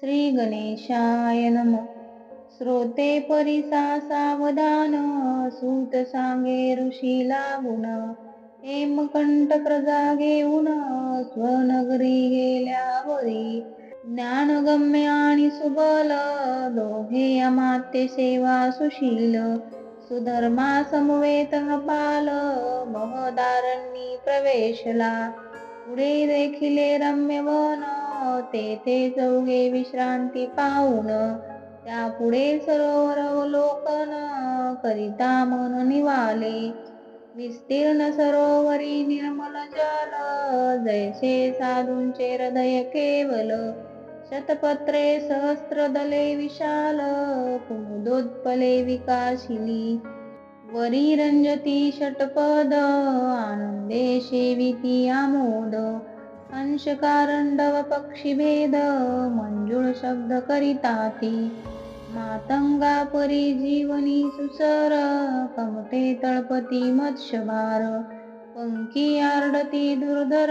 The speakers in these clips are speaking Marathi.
श्री गणेशाय नम. श्रोते परिसा सावधान सूत सांगे ऋषी लागून. हेमकंठ प्रजा घेऊन स्वनगरी गेल्यावरी. ज्ञानगम्य आणि सुबल दोघे अमात्य सेवा सुशील. सुधर्मा समवेत पाल महदारण्यी प्रवेशला. पुढे देखिले रम्य वन तेथे चौघे विश्रांती पाहून त्या पुढे सरोवर अवलोकन करिता मन निवाले. विस्तीर्ण सरोवरी निर्मल जल जैसे साधूंचे हृदय केवल. शतपत्रे सहस्रदले विशाल कुमुदोत्पले विकासिली वरी रंजती षटपद आनंदे शेविती आमोद. अंशकारंडव पक्षीभेद मंजुळ शब्द करिताती मातंगा परी जीवनी सुसर कमते तळपती मत्स्यभार पंकी आरडती दुर्धर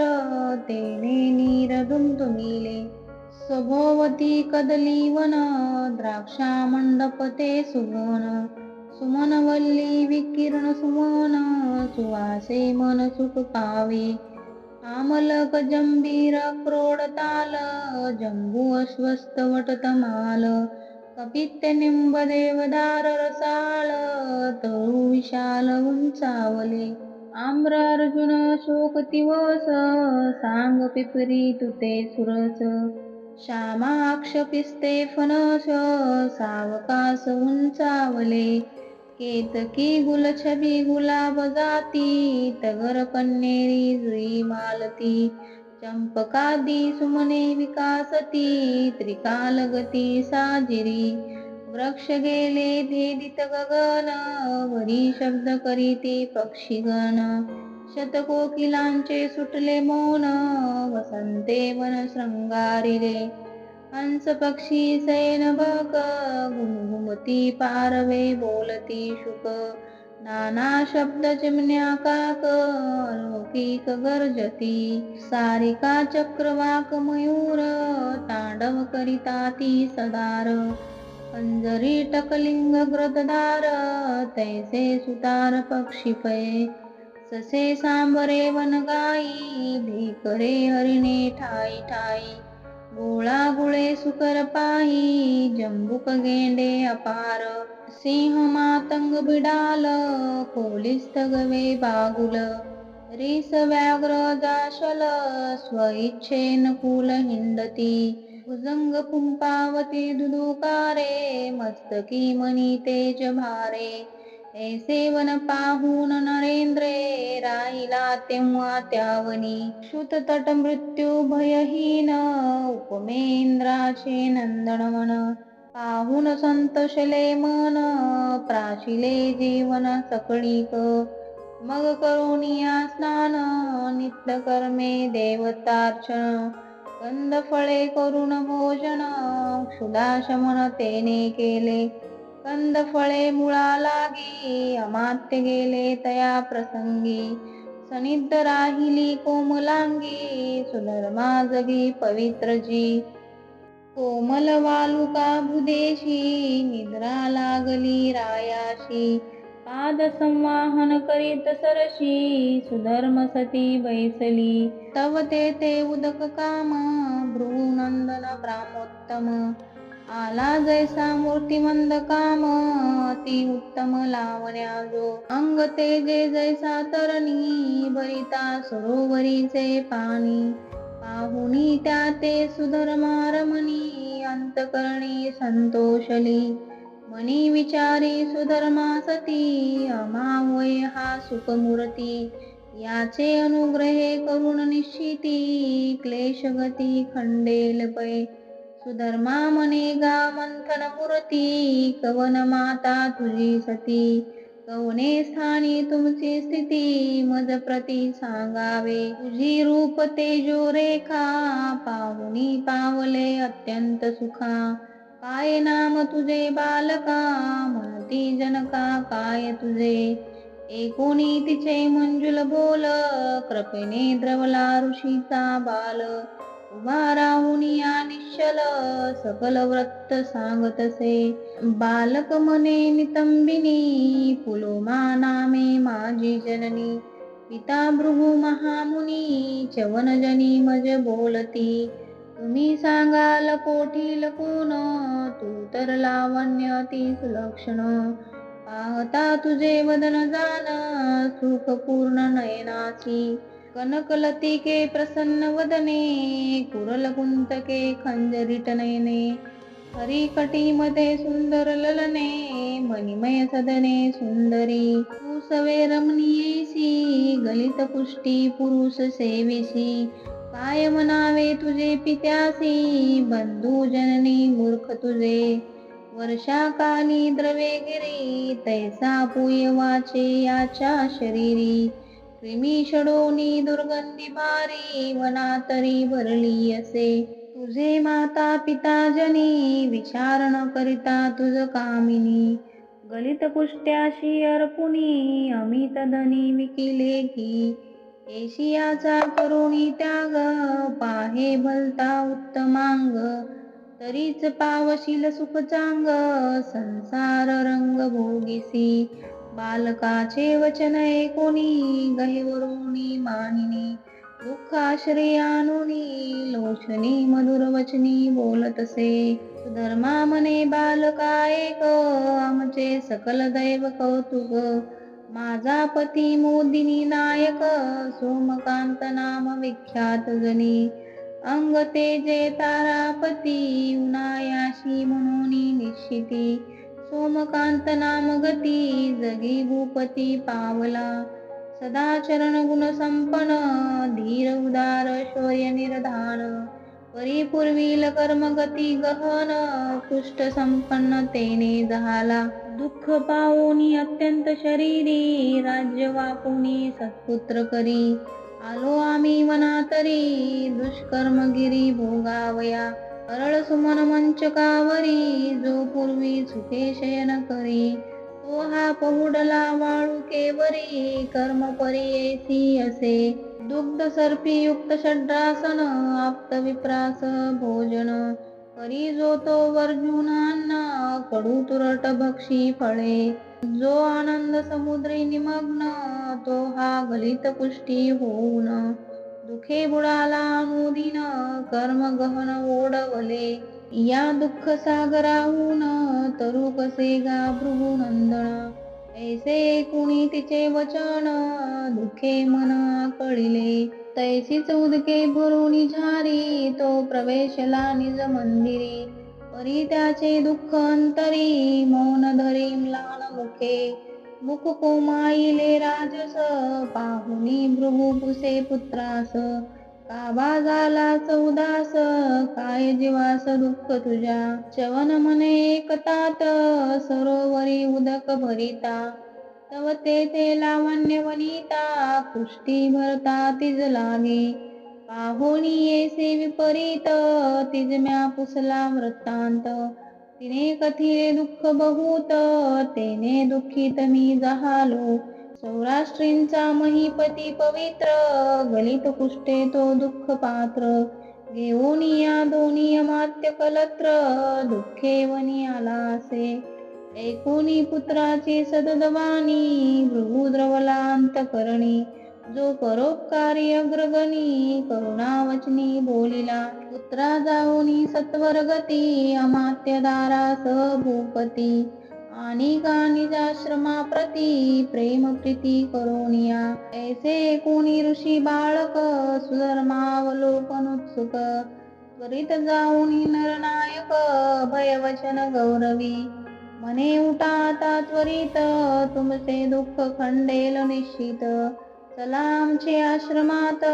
तेने नीर दुमतुमिले सभोवती कदली वन द्राक्षा मंडपते सुवन सुमनवल्ली सुमन वल्ली विकिरण सुमन सुवासे मन सुख पावे आमलक जंबीर क्रोड ताल जंबू अस्वस्थ वटतमाल कपित्य निंब देवदार रसाळ तळू विशाल उंचावले. आम्र अर्जुन शोक तिवस सांग पिपरी तुते सुरस. श्यामाक्ष पिस्ते फणस सावकास उंचावले. केतकी गुलछबी गुलाब जाती तगर कन्नेरी जुई मालती. चंपकादी सुमने विकासती त्रिकालगती साजिरी. वृक्ष गेले भेदित गगन वरी शब्द करीती पक्षीगण शतकोकिलांचे सुटले मौन वसंते वन शृंगारिले हंस पक्षी सैन बक घुमघुमती पारवे बोलती शुक. नाना शब्द चिमण्या काक अलौकिक गर्जती. सारिका चक्रवाक मयूर तांडव करिता ती सदार. अंजरी टकलिंग ग्रददार तैसे सुतार पक्षीपय ससे सांबरे वनगाई भीकरे हरिणे ठाई ठाई. गोळा गुळे सुकर पायी जंबुक गेंडे अपार सिंह मातंग बिडाल कोलिस्थ तगवे बागुल रिस व्याघ्र जाशल स्वइच्छेन कुल हिंडती भुजंग पुंपावते दुदुकारे मस्तकी मनी तेज भारे सेवन पाहून नरेंद्रे राहिला तेव्हा त्यावनी. श्रुत तट मृत्यू भयहीन उपमेंद्राचे नंदनवन पाहून संतोषले मन प्राशिले जीवन सकळीक. मग करुणिया स्नान नित्य कर्मे देवतार्चन. कंद फळे करून भोजन क्षुदाशमन तेने केले. कंद फळे मुळा लागी अमात्य गेले तया प्रसंगी सनिद्ध राहिली कोमलांगी सुधर्मा जगी पवित्र जी कोमल वालुका भुदेशी निद्रा लागली रायाशी पाद संवाहन करीत सरशी सुधर्म सती बैसली तव ते उदक काम भ्रुनंदन ब्राह्मोत्तम आला जैसा मूर्तिमंद काम अति उत्तम लावण्या जो. अंग तेजे जैसा तरणी भरिता सरोवरीचे पाणी. पाहुनी त्या ते सुधर्मारमणी अंतकरणी संतोषली. मनी विचारी सुधर्मा सती अमावय हा सुखमूर्ती. याचे अनुग्रहे करुण निश्चिती क्लेशगती खंडेल पै. धर्मा मने गा मंथन मूर्ती कवन माता तुझी सती. कवने स्थानी तुमची स्थिती? मज प्रती सांगावे तुझी रूप तेजो रेखा. पाहुनी पावले अत्यंत सुखा. काय नाम तुझे बालका? म्हणती जनका काय तुझे? एकोणी तिचे मंजुल बोल कृपेने द्रवला ऋषीचा बाल. उभा राहून या निश्चल सकल व्रत सांगतसे. बालक मने नितंबिनी पुलोमा नामे माझी जननी. पिता भृगु महामुनी चवनजनी मज बोलती. तुम्ही सांगाल कोठी लकून तू तर लावण्य ती सुलक्षण पाहता तुझे वदन जान सुख पूर्ण नयनाची. कनकलतिके प्रसन्न वदने कुरल कुंतके खंजरीट हरिकटीमध्ये सुंदर ललने मणिमय सदने सुंदरी तू सवे रमणीयसी गलित पुष्टी पुरुष सेविसी काय म्हणावे तुझे पित्यासी बंधू जननी मूर्ख तुझे वर्षाकाली द्रवेगिरी तैसा पुय वाचे याच्या शरीरी क्रिमी षडोनी दुर्गंधी भारी वनातरी भरली असे. तुझे माता पिता जनी विचार न करिता तुझ कामिनी. गलित पुष्ट्याशी अर्पुनी अमित धनी विकिले की. एशियाचा करुणी त्याग पाहे भलता उत्तमांग. तरीच पावशील सुख चांग संसार रंग भोगिसी बालकाचे वचन ऐकोनी गहिवरुणी मानिनी दुःखाश्रयानुनी लोचनी मधुर वचनी बोलतसे सुधर्मा मने बालका एक आमचे सकल दैव कौतुक. माझा पती मोदिनी नायक सोमकांत नाम विख्यात जनी. अंग तेजे तारापती उनायाशी म्हणून निश्चिती. सोमकांत नाम गती जगी भूपती पावला. सदा चरण गुण संपन्न धीर उदार शौर्य निर्धान. परिपूर्वील कर्मगती गहन कुष्ठ संपन्न तेने झाला. दुःख पावोनी अत्यंत शरीरी राज्य वापुनी सत्पुत्र करी. आलो आम्ही वनातरी दुष्कर्मगिरी भोगावया. सरळ सुमन मंचकावरी जो पूर्वी सुखे शयन करी तो हा पहुडला वाळू केवरी कर्म परियेसी असे. दुग्ध सर्पी युक्त षड्रासन आप्त विप्रास भोजन करी जो तो वर्जुनांना कडू तुरट भक्षी फळे. जो आनंद समुद्री निमग्न तो हा गलित पुष्टी होऊन दुखे बुडाला मोदीन कर्म गहन ओढवले. या दुःख सागराहून तरु कसे गा भृगुनंदन ऐसे कुणी तिचे वचन दुखे मना कळिले तैसीच उदके भरून झारी तो प्रवेशला निज मंदिरी. परी त्याचे दुःख अंतरी मौन धरी म्लान मुखे. मुख कोमाईले राजस पाहुनी भृगुपुसे पुत्रास. काबा झाला चौदास काय जीवास दुःख तुझ्या? चवन मने एकतात सरोवरी उदक भरिता. तव ते लावण्य वनिता कुष्टी भरता तिज लागे. पाहुणी येसे विपरीत तिज म्या पुसला वृत्तांत. तिने कथिले दुःख बहुत तेने दुःखित मी जहालो. सौराष्ट्रींचा महीपती पवित्र गलित कुष्टे तो दुःख पात्र. घेऊन या दोन्ही अमात्य कलत्र दुःखे वनी आला असे. ऐकोनी पुत्राची सददवानी भृगुद्रवलांत करणी. जो परोपकारी अग्रगणी करुणावचनी बोलिला पुत्रा जाऊनी सत्वरगती अमात्य दारास भूपती आणि गानिजाश्रमा प्रती प्रेम प्रीती करोनिया ऐसे कोणी ऋषी बाळक सुधर्मावलोकन उत्सुक त्वरित जाऊनी नरनायक भयवचन गौरवी. मने उठा आता त्वरित तुमचे दुःख खंडेल निश्चित. चला आमचे आश्रमात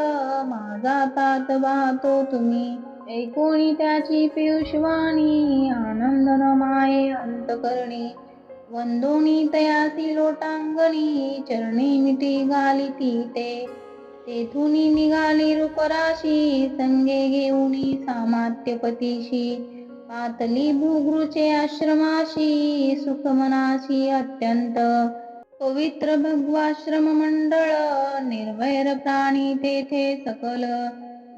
माझा तात वाहतो तुम्ही. ऐकोणी त्याची पियुषवाणी आनंद न माये अंतकरणी. वंदोनी तयासी लोटांगणी चरणी मिठी घाली ती ते. तेथुनी निघाली रूपराशी संगे घेऊनी सामात्यपतीशी. पातली भूगृचे आश्रमाशी सुखमनाशी अत्यंत पवित्र भगवाश्रम मंडळ निर्भैर प्राणी तेथे सकल.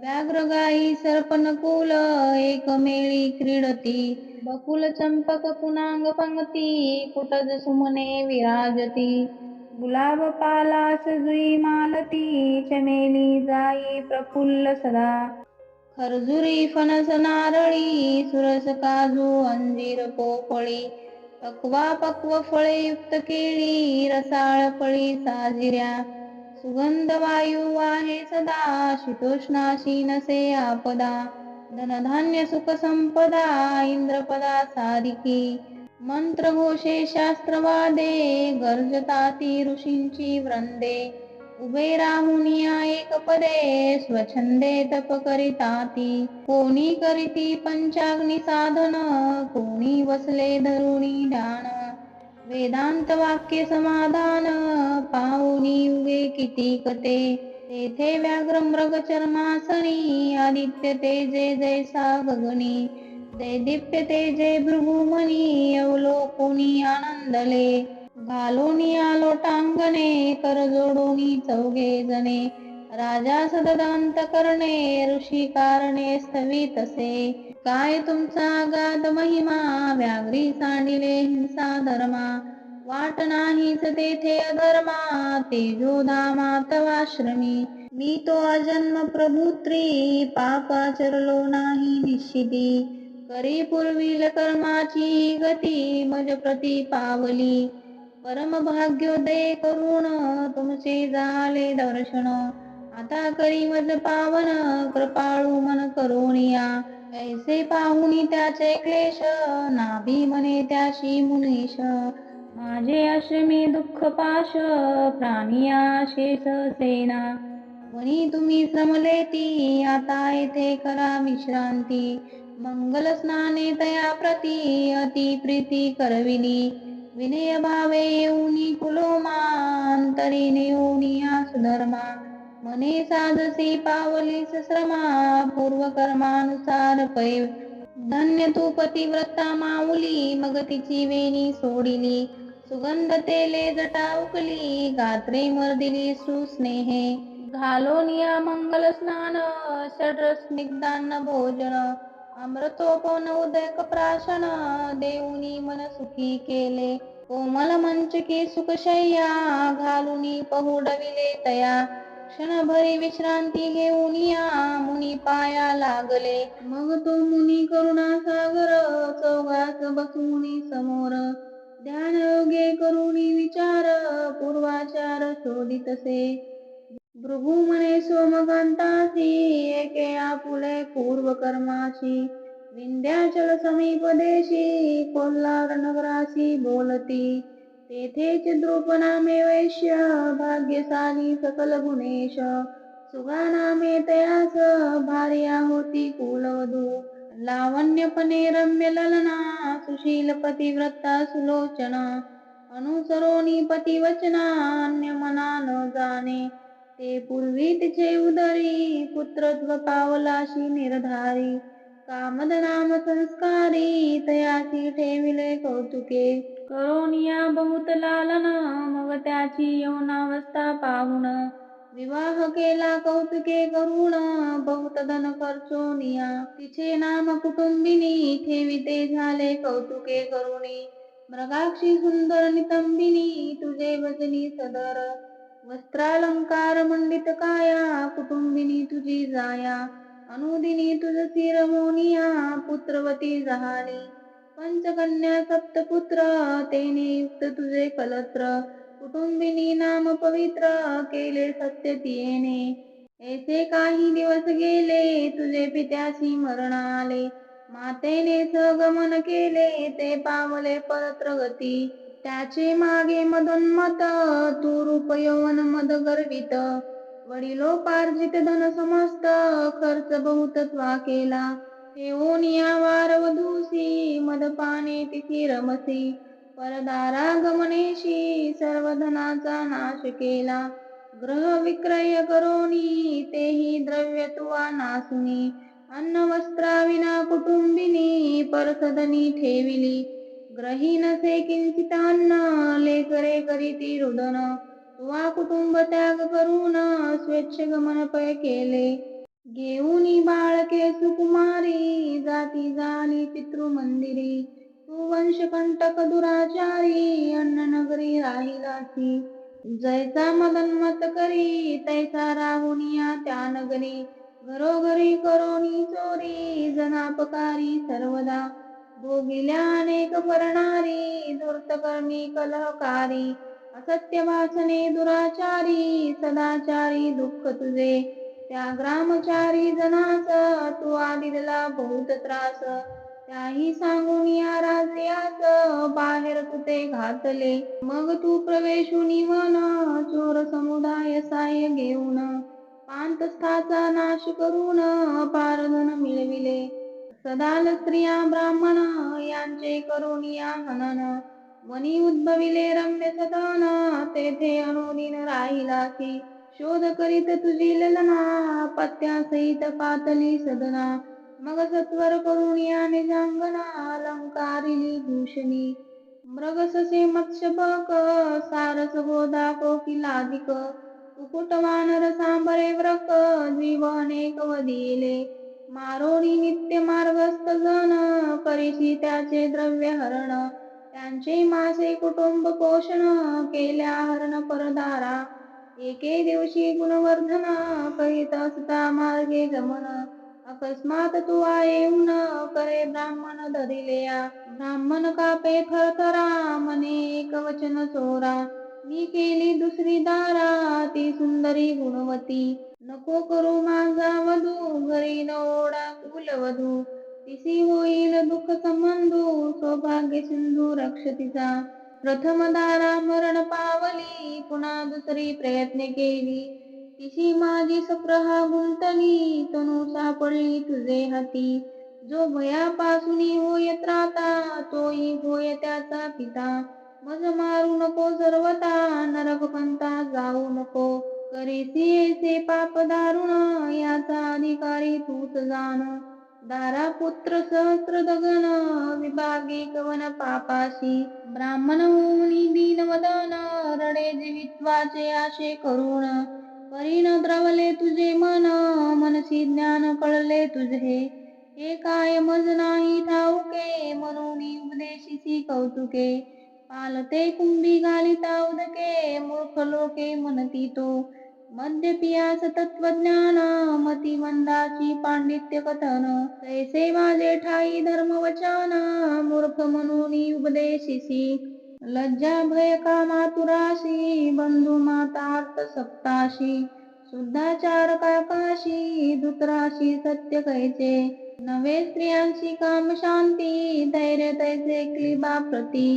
व्याघ्रगायी सर्पनकुल एकमेळी क्रीडती. बकुल चंपक पुनांग पंगती कुटज सुमने विराजती. गुलाब पालास जुई मालती चमेली जाई प्रफुल्ल सदा. खरजुरी फणस नारळी सुरस काजू अंजीर पोपळी. पक्वा पक्व फळे युक्त केळी रसाळ फळी साजिऱ्या. सुगंध वायू आहे सदा शीतोष्णाशी नसे आपदा. धनधान्य सुख संपदा इंद्रपदा सारिकी. मंत्र घोषे शास्त्रवादे गर्जताती ऋषींची वृंदे. उभे राहुनिया एक पदे स्वछंदे तप करिताती. कोणी करीती पंचाग्नी साधन कोणी बसले धरुणी डाण वेदांत वाक्य समाधान पाहुनी उगे किती कते. तेथे व्याघ्र मृग चर्मासनी आदित्य तेजे जैसा गगनी. ते तेजे भृगुमनी अवलोकुनी आनंदले. घालोनी आलो टांगणे कर जोडोनी चौघे जणे. राजा सददांत करणे ऋषी कारणे स्थवितसे काय तुमचा गाद महिमा व्याघ्री सांडिले हिंसा धर्मा. वाट नाहीच तेथे अधर्मा तेजोधामा तवाश्रमी मी तो अजन्म प्रभुत्री पाप आचरलो नाही निश्चिती. करी पूर्वील कर्माची गती मज प्रती पावली. परम भाग्योदय करून तुमचे झाले दर्शन. आता करी मज पावन कृपाळू मन करोनिया ऐसे पाहुनी त्याचे क्लेश नाभी मने त्याशी मुनीश माझे अश्मी दुःख पाश प्राणिया शेष सेना. वनी तुम्ही श्रमले ती आता येथे करा विश्रांती. मंगल स्नाने तया प्रती अति प्रीती करविली. विनय भावे येऊनी कुलोमांतरी नेऊनिया सुधर्मा. मने साधसी पावली पूर्व कर्मानुसार पै. धन्य तू पतिव्रता माऊली मग तिची वेणी सोडिली. सुगंध तेले जटा उकली गात्रे मर्दिली सुस्नेहे. घालोनिया मंगल स्नान षड्रस भोजन. अमृतोपन उदक प्राशन देऊनी मन सुखी केले. कोमल मंचकी सुखशय्या घालुनी पहुडविले तया. क्षणभरी विश्रांती घेऊनिया मुनी पाया लागले. मग तो मुनी करुणा सागर चौघास बसुनी समोर. ध्यान योगे करुणी विचार पूर्वाचार शोधितसे भृगुमने म्हणे सोमकांतासी एके आपुले पूर्वकर्माशी विंध्याचल समीपदेशी कोल्हार नगराशी बोलती. तेथेच द्रुप नामे वैश्य भाग्यशाली सकल गुणेश सुगा नामे तयास भार्या होती कुलवधू. लावण्यपणे रम्य ललना सुशील पतिव्रता सुलोचना अनुसरोनी पतिवचना अन्य मना न जाणे ते पूर्वी तिचे उदरी पुत्रत्व पावलाशी निर्धारी कामद नाम संस्कारी तयाची ठेविले कौतुके. करोनिया बहुत लालन मग त्याची यौनावस्था पाहुण विवाह केला कौतुके करुण बहुत धन खर्चोनिया तिचे नाम कुटुंबिनी ठेविते झाले कौतुके करुणी. मृगाक्षी सुंदर नितंबिनी तुझे वजनी सदर. वस्त्रालंकार मंडित काया कुटुंबिनी तुझी जाया अनुदिनी तुझ रमोनिया पुत्रवती जहाली पंचकन्या सप्तपुत्र तेने युक्त तुझे कलत्र कुटुंबिनी नाम पवित्र केले सत्य तियेने. ऐसे काही दिवस गेले तुझे पित्याशी मरण आले. मातेने सगमन केले ते पावले परत्र गती. त्याचे मागे मदोन्मत तू रूप मद गर्वित. वडिलोपार्जित धन समस्त खर्च बहुतत्वा केला. ठेवूनिया वार वधूसी मदपाने तिथी रमसी. परदारा गमनेशी सर्व धनाचा नाश केला. ग्रह विक्रय करोनी तेही द्रव्य तुवा नासुनी. अन्न वस्त्राविना कुटुंबिनी परसदनी ठेविली. ग्रही नसे किंचित लेकरे करीती रुदन तुवा कुटुंब त्याग करून स्वेच्छ गमन पय केले. घेऊनी बाळके सुकुमारी जाती जाणी पितृ मंदिरी तू वंशकंटक दुराचारी अन्न नगरी राहिलासी जैसा मदन्मत करी तैसा राहुनिया त्या नगरी. घरोघरी करोनी चोरी जनापकारी सर्वदा. भोगिल्या अनेक परणारी धूर्तकर्मी कलहकारी असत्य भाषणे दुराचारी सदाचारी दुःख तुझे. त्या ग्रामचारी जनास तू आदिला बहुत त्रास. त्याही सांगून या राजयास बाहेर कुठे घातले? मग तू प्रवेशून वन चोर समुदाय साय घेऊन. पांतस्थाचा नाश करून पारधन सदाल स्त्रिया ब्राह्मण यांचे करुणिया हनन. वनी उद्भविले रम्य सदन तेथे अनुदिन राहिलासी शोध करीत तुझी ललना पत्यासहित पातली सदना. मग सत्वर करुणिया निजांगना अलंकारिली भूषणी. मृगससे मत्स्यबक सारस गोदा कोकिलाधिक. कुकुट वानर सांबरे व्रक जीव अनेक वदिले. मारोणी नित्य मार्गस्थ जन करीशी त्याचे द्रव्य हरण. त्यांचे मासे कुटुंब पोषण केल्या हरण परदारा एके दिवशी गुणवर्धन करीत असता मार्गे गमन. अकस्मात तू येऊन करे ब्राह्मण धरिलेया ब्राह्मण कापे थरथरा मने एक वचन चोरा मी केली दुसरी दारा ती सुंदरी गुणवती. नको करू माझा वधू घरी न ओढा कुलवधू. तिसी होईल दुःख संबंधू सौभाग्य सिंधू रक्ष तिचा प्रथम दारा मरण पावली पुन्हा दुसरी प्रयत्न केली. तिशी माझी सप्रहा गुंतली तनु सापडली तुझे हाती. जो भयापासून होय त्राता तोही होय त्याचा पिता. मज मारू नको सर्वता नरक जाऊ नको. करीसी पाप दारुण याचा अधिकारी तूच जाण. दारा पुत्र सहस्र दगन विभागी कवन पापाशी. ब्राह्मण होऊन दीनवदन रडे जीवित्वाचे आशे करुण. परीन द्रवले तुझे मन मनसी ज्ञान कळले तुझे. हे काय मज नाही ठाऊके म्हणून उपदेशिसी कौतुके. पालते कुंभी घालिता उदके मूर्ख लोके म्हणती तो. मध्य पियास तत्वज्ञान मती मंदाची पांडित्य कथन तैसे माझे ठाई धर्मवचन मूर्ख म्हणून उपदेशिसी लज्जा भय कामातुराशी बंधू मातार्थ सप्ताशी शुद्धाचार काकाशी दुतराशी सत्य कैचे नवे स्त्रियांशी काम शांती धैर्य तैसे क्लिबा प्रती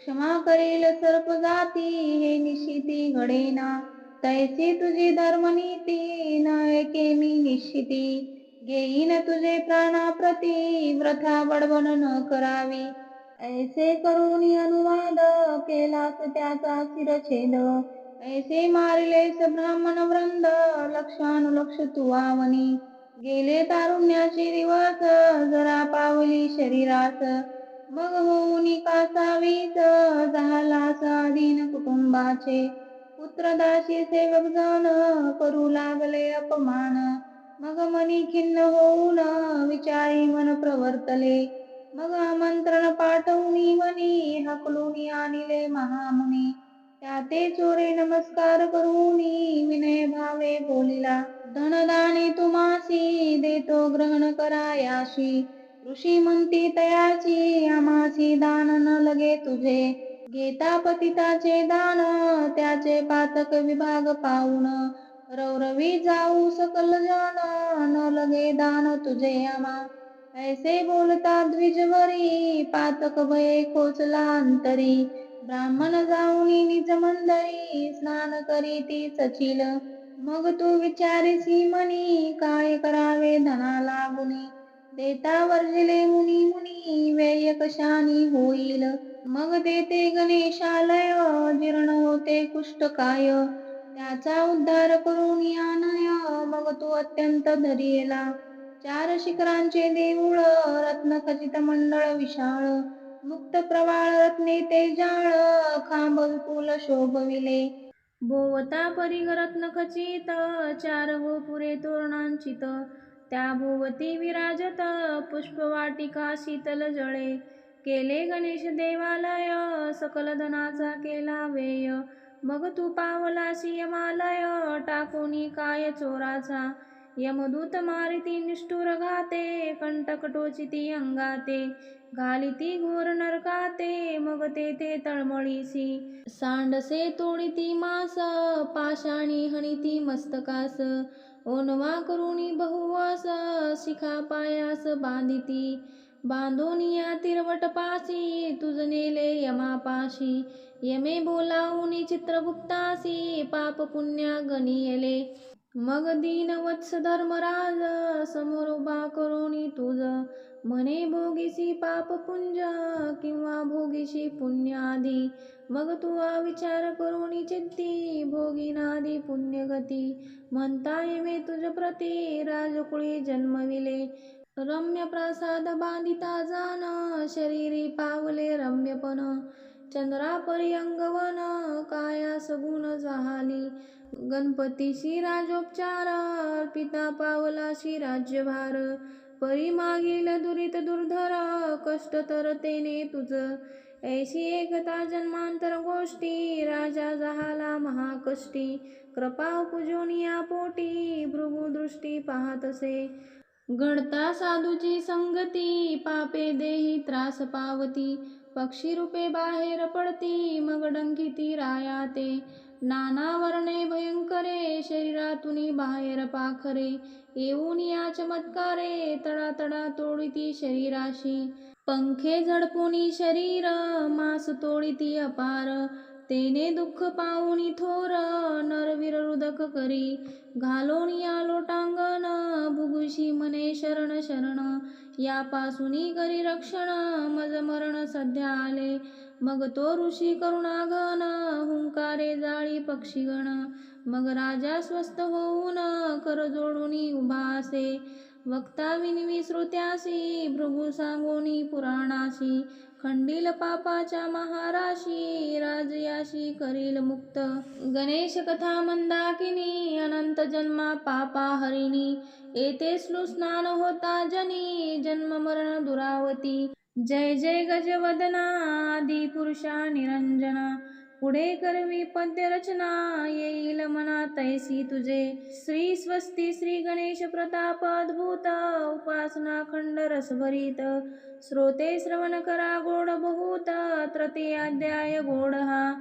क्षमा करील सर्प जाती हे निशिती घडेना तैसी तुझी धर्मनीती न एके मी निश्चिती. घेईन तुझे प्राणाप्रती व्रथा बडबड न करावी. ऐसे करून अनुवाद केलास त्याचा शिरछेद. ऐसे मारिलेस ब्राह्मण वृंद लक्षानुलक्ष तुवावनी गेले तारुण्याचे दिवस जरा पावली शरीरास. मग होऊन कासावीस झाला स्वाधीन कुटुंबाचे. पुत्रदाशी सेवक जाण करू लागले अपमान. मग मनी खिन्न होऊन विचारी मन प्रवर्तले. मग आमंत्रण पाठवून मनी हकलून आणले महामुनी. त्या ते चोरे नमस्कार करून विनय भावे बोलिला धनदाने तुमासी देतो ग्रहण करायाशी. ऋषी म्हणती तयाची आमासी दान न लगे तुझे. गीता पतिताचे दान त्याचे पातक विभाग पाहून रवरवी जाऊ सकल जान न लगे दान तुझे आमा ऐसे बोलता द्विजवरी पातक भये खोचला अंतरी. ब्राह्मण जाऊन निज मंदरी स्नान करी ती सचिल. मग तू विचारिसी मनी काय करावे धना लागुनी. देता वर्जिले मुनी मुनी वेय कशानी होईल. मग देते गणेशालय जीर्ण होते कुष्टकाय त्याचा उद्धार करून यानय मग तू अत्यंत धरियला चार शिखरांचे देऊळ रत्न खचित मंडळ विशाळ. मुक्त प्रवाळ रत्ने ते जाळ खांब विपुल शोभविले. भोवता परिघरत्न खचित चार व पुरे तोरणांचित. त्या भोवती विराजत पुष्पवाटिका शीतल जळे. केले गणेश देवालय सकल धनाचा केला वेय. मग तू पावलासी यमालय टाकोनी काय चोराचा. यमदूत मारिती निष्ठुर घाते कंटक टोचिती अंगाते. घालिती घोर नरकाते मग तेथे तळमळीसी सांडसे तोडिती मास पाषाणी हणिती मस्तकास. ओनवा करुणी बहुवास शिखा पायास बांधिती. बांधोनिया तिरवटपाशी तुझ नेले यमापाशी. यमे बोलावूनी चित्रगुप्तासी पाप पुण्या गणियले मग दीन वत्स धर्मराज समोर उभा करोनी तुझ. म्हणे भोगीसी पाप पुंज किंवा भोगीशी पुण्यादी. मग तुवा विचार करोनी चित्ती भोगीनादी पुण्यगती. म्हणता मे तुझ प्रती राजकुळी जन्मविले. रम्य प्रासाद बांधिता जान शरीरी पावले रम्यपण चंद्रापरी अंगवन सगुण गुण गणपतीशी राजोपचार अर्पिता पावलाशी राज्यभार परी मागील दुरित दुर्धर कष्ट तर तेने तुझ. ऐशी एकता जन्मांतर गोष्टी राजा जहाला महाकष्टी. कृपा पूजोनिया पोटी भृगुदृष्टी पाहतसे घडता साधूची संगती पापे देही त्रास पावती पक्षी रूपे बाहेर पडती मग डंकिती रायाते. नाना वर्णे भयंकरे शरीरातून बाहेर पाखरे येऊन या चमत्कारे तडा तडा तोडिती शरीराशी. पंखे झडपुनी शरीर मास तोडिती अपार तेने दुःख पाऊनी थोर नरवीर रुदक करी. घालोनी आलो टांगण भुगुशी मने शरण शरण. यापासूनी करी रक्षण मज मरण सध्या आले. मग तो ऋषी करुणाघन हुंकारे जाळी पक्षीगण. मग राजा स्वस्थ होऊन कर जोडून उभा असे. वक्ता विनवी भृगु सांगोनी पुराणाशी खंडील पापाच्या महाराशी राजयाशी करील मुक्त. गणेश कथा मंदाकिनी अनंत जन्मा पापा हरिणी येथे स्नान होता जनी जन्म मरण दुरावती. जय जय गजवदना आदि पुरुषा निरंजना. पुढे करवी पद्य रचना येईल मना तैसी तुझे. श्री स्वस्ती श्री गणेश प्रताप अद्भुत उपासना खंड रसभरीत. श्रोते श्रवण करा गोड बहुत तृतीयाध्याय गोड हा.